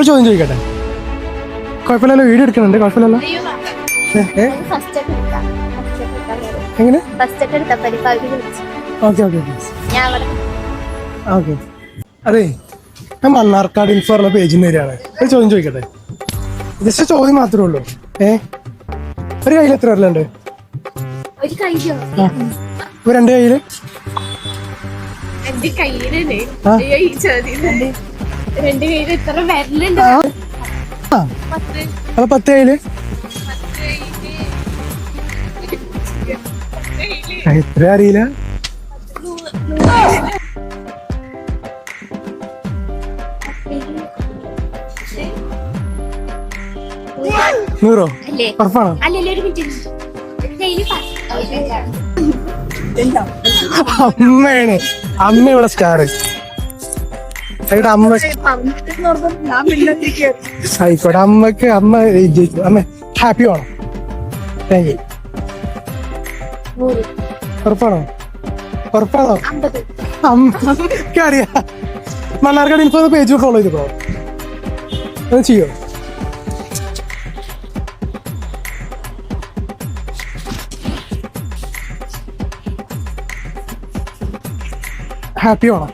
ഒരു ചോദ്യം ചോദിക്കട്ടെ? കുഴപ്പമില്ലല്ലോ വീഡിയോ എടുക്കുന്നുണ്ട് കുഴപ്പമില്ലല്ലോ. എങ്ങനെ? Okay okay okay. അതെ ഞാൻ മണ്ണാർക്കാട് ഇൻഫോ പറഞ്ഞ പേജിൽ നിന്ന് വരികയാണ് ഒരു ചോദ്യം ചോദിക്കട്ടെ? ജസ്റ്റ് ചോദ്യം മാത്രമേ ഉള്ളൂ. ഏ? ഒരു കയ്യിൽ എത്ര വരലുണ്ട്? രണ്ട് കയ്യിൽ? രണ്ട് കയ്യിൽ എത്ര വിരലുണ്ട് അപ്പൊ പത്ത് കയ്യിൽ? ഇത്ര അറിയില്ല? നൂറോ? ഉറപ്പാണോ? അമ്മയാണ്. അമ്മ ഇവിടെ സ്റ്റാർ ആയിക്കോട്ടെ അമ്മ. ആയിക്കോട്ടെ അമ്മയ്ക്ക് അമ്മ ജയിച്ചു അമ്മ ഹാപ്പി ആണോ താങ്ക് യു ഉറപ്പാണോ? ഉറപ്പാണോ? അമ്മയ്ക്ക് അറിയാം. മണ്ണാർക്കാട് ഇൻഫോ പേജ് ഫോളോ ചെയ്തോ അത് ചെയ്യോ? ഹാപ്പി ആണോ